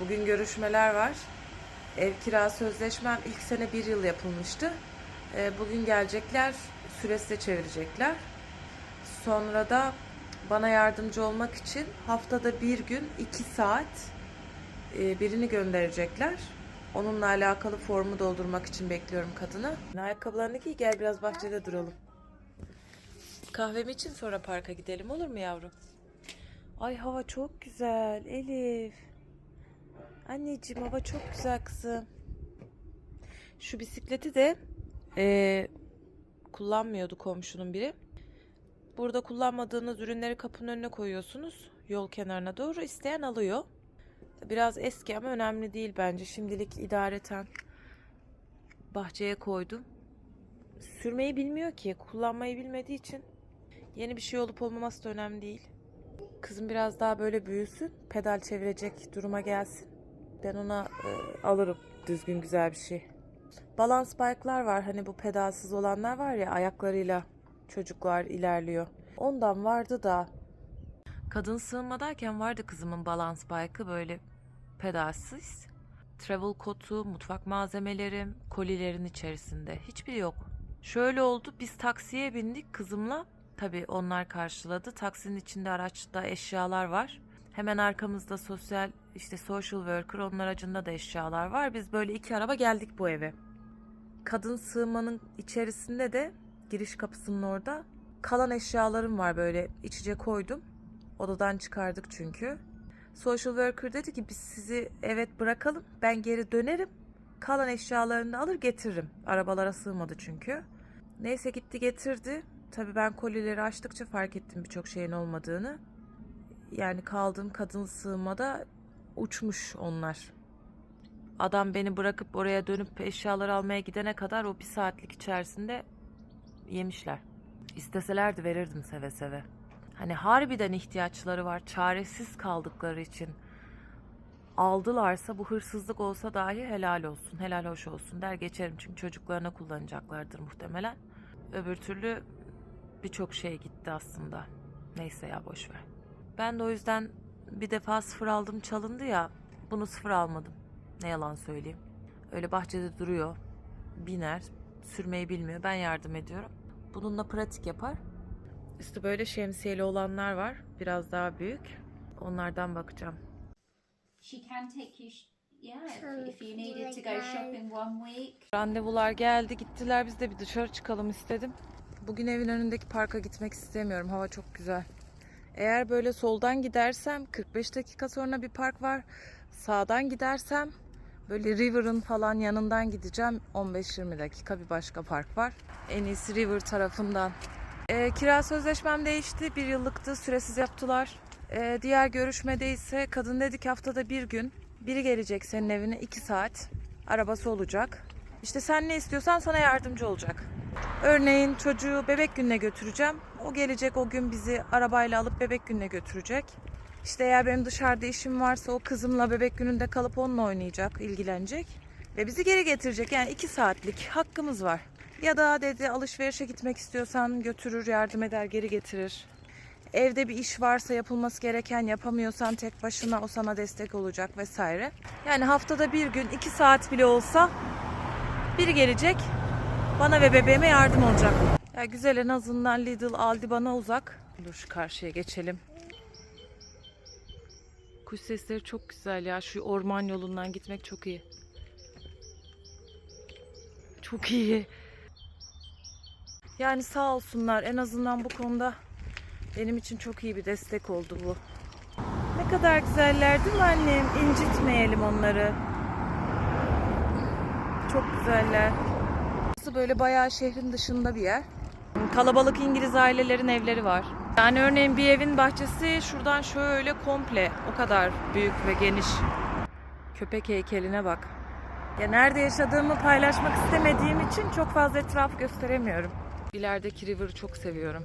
Bugün görüşmeler var. Ev kira sözleşmem ilk sene bir yıl yapılmıştı. Ee, Bugün gelecekler, süresi de çevirecekler. Sonra da bana yardımcı olmak için haftada bir gün iki saat e, birini gönderecekler. Onunla alakalı formu doldurmak için bekliyorum kadını. Ayakkabılarını giy gel biraz bahçede duralım. Kahvemi için sonra parka gidelim olur mu yavrum? Ay hava çok güzel Elif. Anneciğim hava çok güzel kızım. Şu bisikleti de eee, kullanmıyordu komşunun biri. Burada kullanmadığınız ürünleri kapının önüne koyuyorsunuz. Yol kenarına doğru isteyen alıyor. Biraz eski ama önemli değil bence. Şimdilik idareten bahçeye koydum. Sürmeyi bilmiyor ki. Kullanmayı bilmediği için yeni bir şey olup olmaması da önemli değil. Kızım biraz daha böyle büyüsün. Pedal çevirecek duruma gelsin. Ben ona e, alırım düzgün güzel bir şey. Balans bike'lar var. Hani bu pedalsız olanlar var ya ayaklarıyla çocuklar ilerliyor. Ondan vardı da kadın sığınmadayken vardı kızımın balans bike'ı böyle pedalsız. Travel kotu, mutfak malzemelerim, kolilerin içerisinde. Hiçbiri yok. Şöyle oldu. Biz taksiye bindik kızımla. Tabii onlar karşıladı. Taksinin içinde araçta eşyalar var. Hemen arkamızda sosyal işte social worker onun aracında da eşyalar var. Biz böyle iki araba geldik bu eve. Kadın sığınmanın içerisinde de giriş kapısının orada kalan eşyalarım var böyle iç içe koydum. Odadan çıkardık çünkü. Social worker dedi ki biz sizi evet bırakalım ben geri dönerim. Kalan eşyalarını alır getiririm. Arabalara sığmadı çünkü. Neyse gitti getirdi. Tabii ben kolileri açtıkça fark ettim birçok şeyin olmadığını. Yani kaldığım kadın sığınmada uçmuş onlar. Adam beni bırakıp oraya dönüp eşyaları almaya gidene kadar o bir saatlik içerisinde yemişler. İsteselerdi verirdim seve seve. Hani harbiden ihtiyaçları var, çaresiz kaldıkları için aldılarsa bu hırsızlık olsa dahi helal olsun, helal hoş olsun der geçerim. Çünkü çocuklarına kullanacaklardır muhtemelen. Öbür türlü birçok şey gitti aslında. Neyse ya boş ver. Ben de o yüzden bir defa sıfır aldım çalındı ya bunu sıfır almadım. Ne yalan söyleyeyim. Öyle bahçede duruyor. Biner. Sürmeyi bilmiyor. Ben yardım ediyorum. Bununla pratik yapar. İşte böyle şemsiyeli olanlar var. Biraz daha büyük. Onlardan bakacağım. She can take you, sh- yeah, if, if you needed to go shopping one week. Randevular geldi gittiler biz de bir dışarı çıkalım istedim. Bugün evin önündeki parka gitmek istemiyorum. Hava çok güzel. Eğer böyle soldan gidersem 45 dakika sonra bir park var. Sağdan gidersem böyle River'ın falan yanından gideceğim. 15-20 dakika bir başka park var. En iyisi River tarafından. Ee, kira sözleşmem değişti. Bir yıllıktı. Süresiz yaptılar. Ee, diğer görüşmede ise kadın dedi ki haftada bir gün biri gelecek senin evine 2 saat. Arabası olacak. İşte sen ne istiyorsan sana yardımcı olacak. Örneğin çocuğu bebek gününe götüreceğim. O gelecek o gün bizi arabayla alıp bebek gününe götürecek. İşte eğer benim dışarıda işim varsa o kızımla bebek gününde kalıp onunla oynayacak, ilgilenecek. Ve bizi geri getirecek. Yani iki saatlik hakkımız var. Ya da dedi alışverişe gitmek istiyorsan götürür, yardım eder, geri getirir. Evde bir iş varsa yapılması gereken yapamıyorsan tek başına o sana destek olacak vesaire. Yani haftada bir gün iki saat bile olsa biri gelecek bana ve bebeğime yardım olacak. Ya güzel en azından Lidl, Aldi bana uzak. Dur şu karşıya geçelim. Kuş sesleri çok güzel ya. Şu orman yolundan gitmek çok iyi. Çok iyi. Yani sağ olsunlar en azından bu konuda benim için çok iyi bir destek oldu bu. Ne kadar güzeller değil mi annem? İncitmeyelim onları. Çok güzeller. Burası böyle bayağı şehrin dışında bir yer. Kalabalık İngiliz ailelerin evleri var. Yani örneğin bir evin bahçesi şuradan şöyle komple o kadar büyük ve geniş. Köpek heykeline bak. Ya nerede yaşadığımı paylaşmak istemediğim için çok fazla etraf gösteremiyorum. İlerideki river'ı çok seviyorum.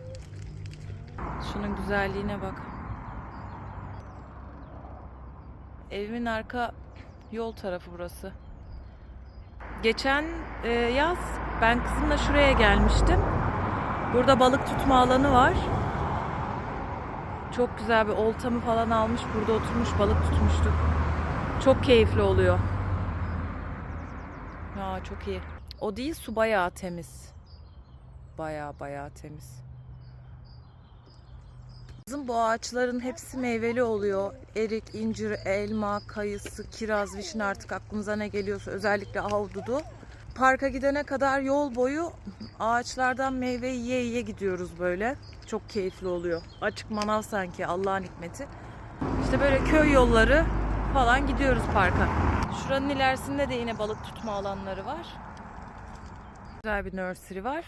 Şunun güzelliğine bak. Evimin arka yol tarafı burası. Geçen e, yaz ben kızımla şuraya gelmiştim. Burada balık tutma alanı var. Çok güzel bir oltamı falan almış burada oturmuş balık tutmuştuk. Çok keyifli oluyor. Ya çok iyi. O değil su bayağı temiz. Bayağı bayağı temiz. Kızım bu ağaçların hepsi meyveli oluyor. Erik, incir, elma, kayısı, kiraz, vişne artık aklınıza ne geliyorsa özellikle ahududu. Parka gidene kadar yol boyu ağaçlardan meyve yiye yiye gidiyoruz böyle. Çok keyifli oluyor. Açık manav sanki Allah'ın hikmeti. İşte böyle köy yolları falan gidiyoruz parka. Şuranın ilerisinde de yine balık tutma alanları var. Güzel bir nursery var.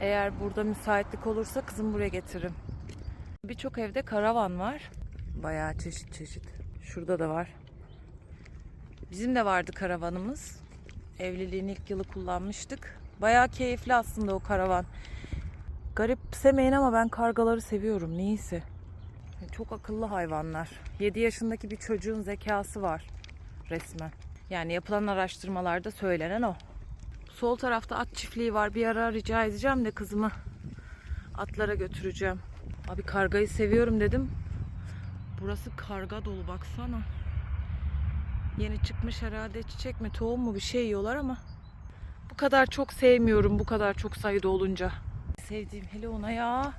Eğer burada müsaitlik olursa kızım buraya getiririm. Birçok evde karavan var. Bayağı çeşit çeşit. Şurada da var. Bizim de vardı karavanımız. Evliliğin ilk yılı kullanmıştık. Bayağı keyifli aslında o karavan. Garipsemeyin ama ben kargaları seviyorum neyse. Çok akıllı hayvanlar. 7 yaşındaki bir çocuğun zekası var resmen. Yani yapılan araştırmalarda söylenen o. Sol tarafta at çiftliği var. Bir ara rica edeceğim de kızımı atlara götüreceğim. Abi kargayı seviyorum dedim. Burası karga dolu baksana. Yeni çıkmış herhalde çiçek mi tohum mu bir şey yiyorlar ama bu kadar çok sevmiyorum bu kadar çok sayıda olunca. Sevdiğim hele ona ya.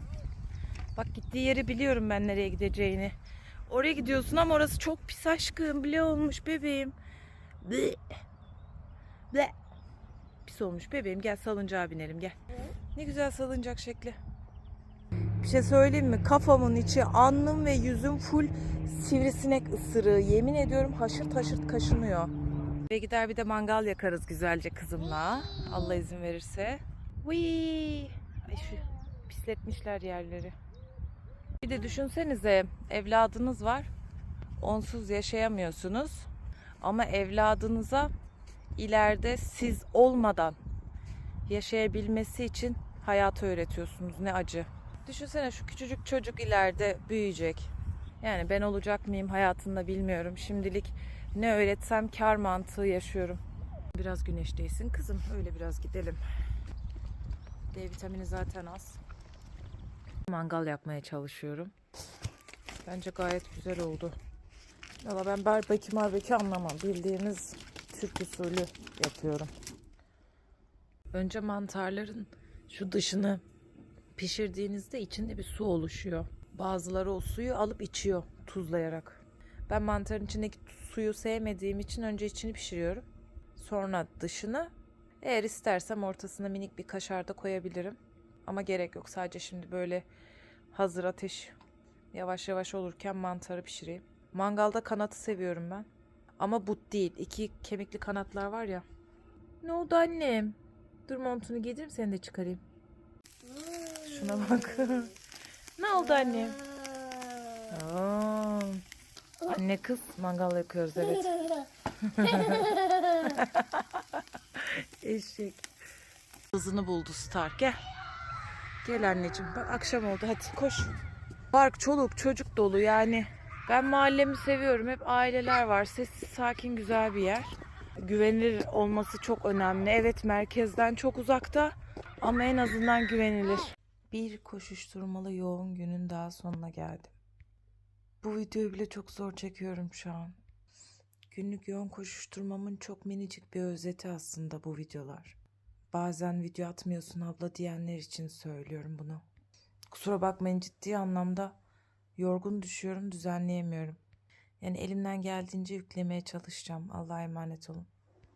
Bak gittiği yeri biliyorum ben nereye gideceğini. Oraya gidiyorsun ama orası çok pis aşkım. Bile olmuş bebeğim. Ble. Ble. Pis olmuş bebeğim. Gel salıncağa binelim gel. Ne güzel salıncak şekli. Şey söyleyeyim mi? Kafamın içi, alnım ve yüzüm full sivrisinek ısırığı. Yemin ediyorum haşırt haşırt kaşınıyor. Ve gider bir de mangal yakarız güzelce kızımla. Allah izin verirse. Wii. Ay şu pisletmişler yerleri. Bir de düşünsenize evladınız var. Onsuz yaşayamıyorsunuz. Ama evladınıza ileride siz olmadan yaşayabilmesi için hayatı öğretiyorsunuz. Ne acı. Düşünsene şu küçücük çocuk ileride büyüyecek. Yani ben olacak mıyım hayatında bilmiyorum. Şimdilik ne öğretsem kar mantığı yaşıyorum. Biraz güneşteysin kızım. Öyle biraz gidelim. D vitamini zaten az. Mangal yapmaya çalışıyorum. Bence gayet güzel oldu. Valla ben barbekü marbekü anlamam. Bildiğimiz Türk usulü yapıyorum. Önce mantarların şu dışını pişirdiğinizde içinde bir su oluşuyor. Bazıları o suyu alıp içiyor tuzlayarak. Ben mantarın içindeki suyu sevmediğim için önce içini pişiriyorum. Sonra dışını. Eğer istersem ortasına minik bir kaşar da koyabilirim. Ama gerek yok. Sadece şimdi böyle hazır ateş yavaş yavaş olurken mantarı pişireyim. Mangalda kanatı seviyorum ben. Ama but değil. İki kemikli kanatlar var ya. Ne oldu annem? Dur montunu giydireyim seni de çıkarayım. Şuna bak. ne oldu annem? Aa, anne kız mangal yakıyoruz evet. Eşek. Kızını buldu Star. Gel. Gel anneciğim. Bak akşam oldu hadi koş. Park çoluk çocuk dolu yani. Ben mahallemi seviyorum. Hep aileler var. Sessiz sakin güzel bir yer. Güvenilir olması çok önemli. Evet merkezden çok uzakta ama en azından güvenilir. Bir koşuşturmalı yoğun günün daha sonuna geldim. Bu videoyu bile çok zor çekiyorum şu an. Günlük yoğun koşuşturmamın çok minicik bir özeti aslında bu videolar. Bazen video atmıyorsun abla diyenler için söylüyorum bunu. Kusura bakmayın ciddi anlamda yorgun düşüyorum, düzenleyemiyorum. Yani elimden geldiğince yüklemeye çalışacağım. Allah'a emanet olun.